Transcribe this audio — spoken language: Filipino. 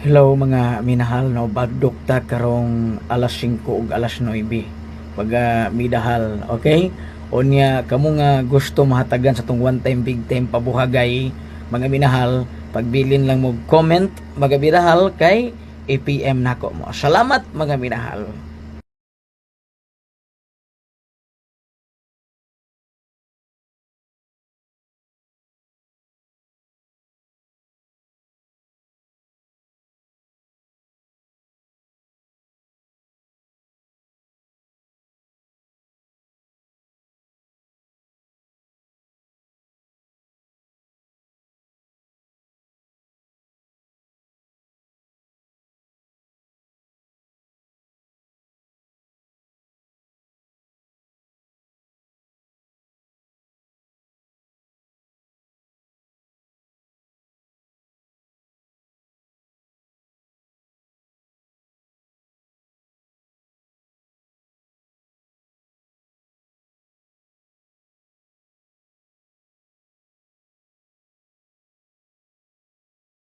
Hello mga minahal no? Bagdok ta karong alas 5 ug alas 9 pag ah, midahal okay? Unya kamo nga gusto mahatagan sa tong one time big time pabuhagay mga minahal pagbilin lang mo comment mga minahal kay APM nako mo. Salamat mga minahal.